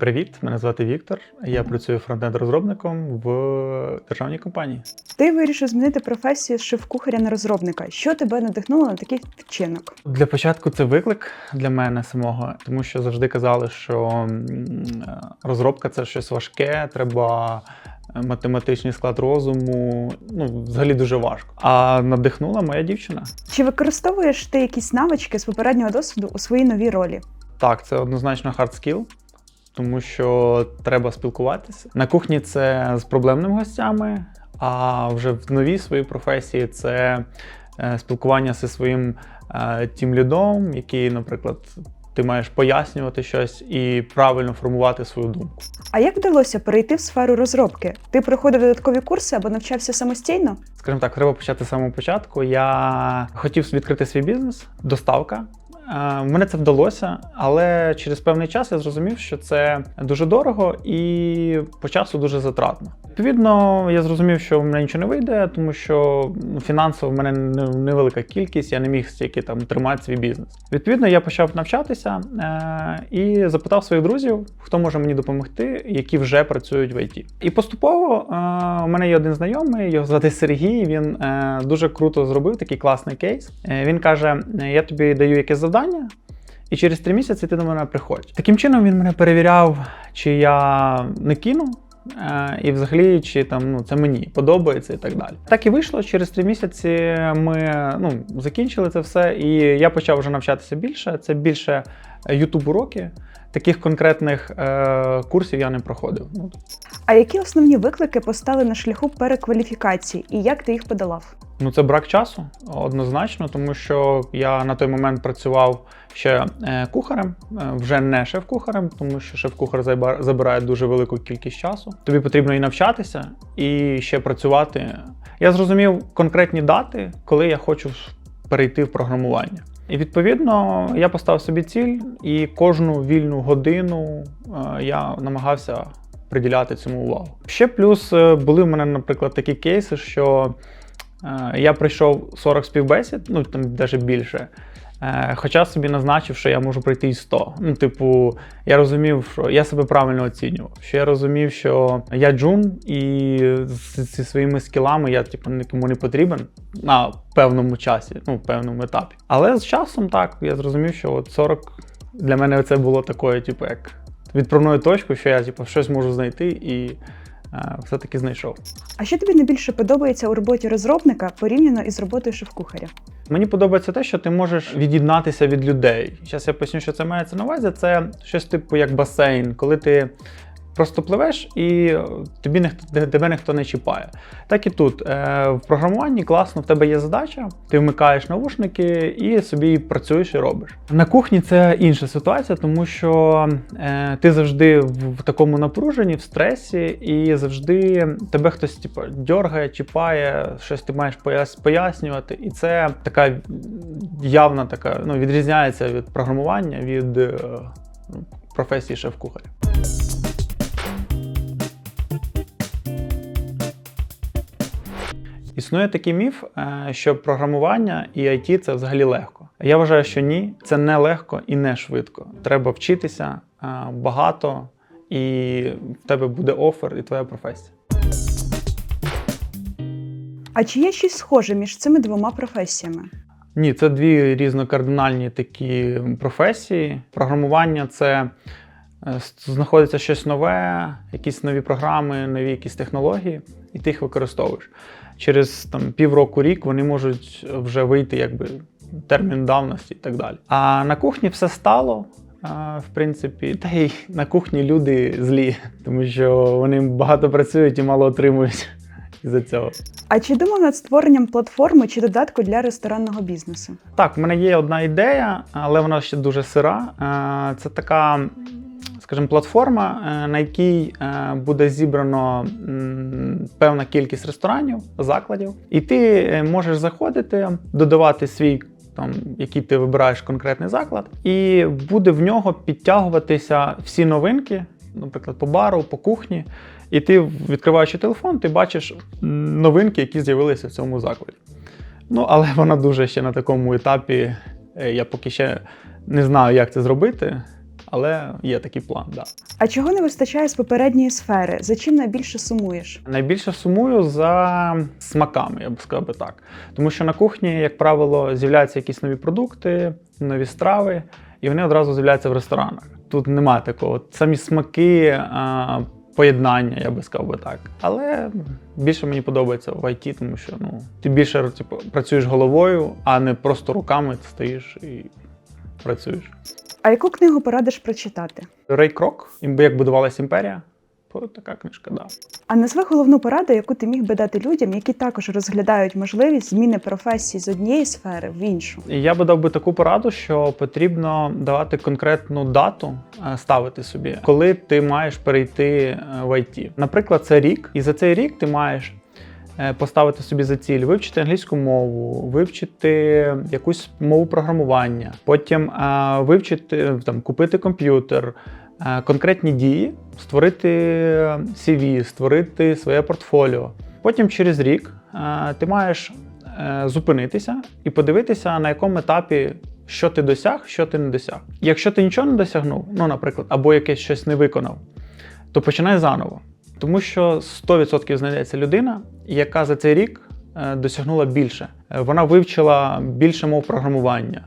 Привіт, мене звати Віктор. Я працюю фронтенд-розробником в державній компанії. Ти вирішив змінити професію з шеф-кухаря на розробника. Що тебе надихнуло на такий вчинок? Для початку це виклик для мене самого, тому що завжди казали, що розробка це щось важке, треба е, математичний склад розуму. Ну, взагалі дуже важко. А надихнула моя дівчина. Чи використовуєш ти якісь навички з попереднього досвіду у своїй новій ролі? Так, це однозначно hard skill, тому що треба спілкуватися. На кухні це з проблемними гостями, а вже в новій своїй професії це е, спілкування зі своїм е, тімлідом, який, наприклад, ти маєш пояснювати щось і правильно формувати свою думку. А як вдалося перейти в сферу розробки? Ти проходив додаткові курси або навчався самостійно? Скажімо так, треба почати з самого початку. Я хотів відкрити свій бізнес, доставка. Мене це вдалося, але через певний час я зрозумів, що це дуже дорого і по часу дуже затратно. Відповідно, я зрозумів, що в мене нічого не вийде, тому що ну, фінансово в мене невелика кількість, я не міг стільки там тримати свій бізнес. Відповідно, я почав навчатися е- і запитав своїх друзів, хто може мені допомогти, які вже працюють в ІТ. І поступово е- у мене є один знайомий, його звати Сергій. Він е- дуже круто зробив такий класний кейс. Він каже: Я тобі даю якесь завдання. І через три місяці ти до мене приходь. Таким чином він мене перевіряв, чи я не кину, і взагалі, чи там ну це мені подобається і так далі. Так і вийшло. Через три місяці ми ну, закінчили це все, і я почав вже навчатися більше. Це більше ютуб уроки. Таких конкретних е, курсів я не проходив. Ну, А які основні виклики постали на шляху перекваліфікації і як ти їх подолав? Ну, це брак часу, однозначно, тому що я на той момент працював ще е, кухарем, е, вже не шеф-кухарем, тому що шеф-кухар забирає дуже велику кількість часу. Тобі потрібно і навчатися, і ще працювати. Я зрозумів конкретні дати, коли я хочу перейти в програмування. І відповідно я поставив собі ціль, і кожну вільну годину е, я намагався приділяти цьому увагу. Ще плюс були в мене, наприклад, такі кейси, що Я пройшов 40 співбесід, ну там навіть більше. Е, Хоча собі назначив, що я можу пройти і 100. Ну, типу, я розумів, що я себе правильно оцінював. Що я розумів, що я джун, і зі своїми скілами я типу, нікому не потрібен на певному часі, ну, в певному етапі. Але з часом так, я зрозумів, що от 40 для мене це було такою, типу, як відправною точкою, що я типу, щось можу знайти і е, все-таки знайшов. А що тобі найбільше подобається у роботі розробника порівняно із роботою шеф-кухаря? Мені подобається те, що ти можеш від'єднатися від людей. Зараз я поясню, що це мається на увазі. Це щось типу як басейн, коли ти просто пливеш і тобі ніхто тебе ніхто не чіпає. Так і тут е, в програмуванні класно, в тебе є задача, ти вмикаєш навушники і собі працюєш і робиш. На кухні це інша ситуація, тому що е, ти завжди в, такому напруженні, в стресі, і завжди тебе хтось типу, дьоргає, чіпає, щось ти маєш пояснювати. І це така явна така, ну, відрізняється від програмування від е, професії шеф-кухаря. Існує такий міф, е, що програмування і IT це взагалі легко. Я вважаю, що ні, це не легко і не швидко. Треба вчитися е, багато, і в тебе буде офер і твоя професія. А чи є щось схоже між цими двома професіями? Ні, це дві різнокардинальні такі професії. Програмування це е, знаходиться щось нове, якісь нові програми, нові якісь технології, і ти їх використовуєш. Через там, півроку рік вони можуть вже вийти якби термін давності і так далі. А на кухні все стало. а, В принципі, та й на кухні люди злі, тому що вони багато працюють і мало отримують із-за цього. А чи думав над створенням платформи чи додатку для ресторанного бізнесу? Так, в мене є одна ідея, але вона ще дуже сира. Це така, скажімо, платформа, е, на якій е, буде зібрано певна кількість ресторанів, закладів, і ти е, можеш заходити, додавати свій. Там, який ти вибираєш конкретний заклад, і буде в нього підтягуватися всі новинки, наприклад, по бару, по кухні. І ти, відкриваючи телефон, ти бачиш новинки, які з'явилися в цьому закладі. Ну, але вона дуже ще на такому етапі. Я поки ще не знаю, як це зробити. Але є такий план. Да. А чого не вистачає з попередньої сфери? За чим найбільше сумуєш? Найбільше сумую за смаками, я б сказав би так. Тому що на кухні, як правило, з'являються якісь нові продукти, нові страви, і вони одразу з'являються в ресторанах. Тут немає такого. Самі смаки, а, поєднання, я би сказав би так. Але більше мені подобається в IT, тому що ну, ти більше типу, працюєш головою, а не просто руками ти стоїш і працюєш. А яку книгу порадиш прочитати? Рей Крок, як будувалася імперія. Така книжка, да. А назви головну пораду, яку ти міг би дати людям, які також розглядають можливість зміни професії з однієї сфери в іншу. Я би дав би таку пораду, що потрібно давати конкретну дату, е, ставити собі, коли ти маєш перейти е, в IT. Наприклад, це рік, і за цей рік ти маєш поставити собі за ціль вивчити англійську мову, вивчити якусь мову програмування, потім е, вивчити е, там, купити комп'ютер. е, Конкретні дії, створити CV, створити своє портфоліо. Потім через рік е, ти маєш е, зупинитися і подивитися, на якому етапі що ти досяг, що ти не досяг. Якщо ти нічого не досягнув, ну, наприклад, або якесь щось не виконав, то починай заново. Тому що 100% знайдеться людина, яка за цей рік е, досягнула більше. Е, Вона вивчила більше мов програмування.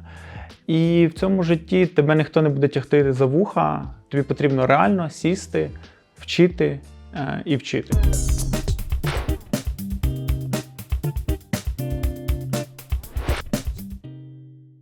І в цьому житті тебе ніхто не буде тягти за вуха. Тобі потрібно реально сісти, вчити е, і вчити.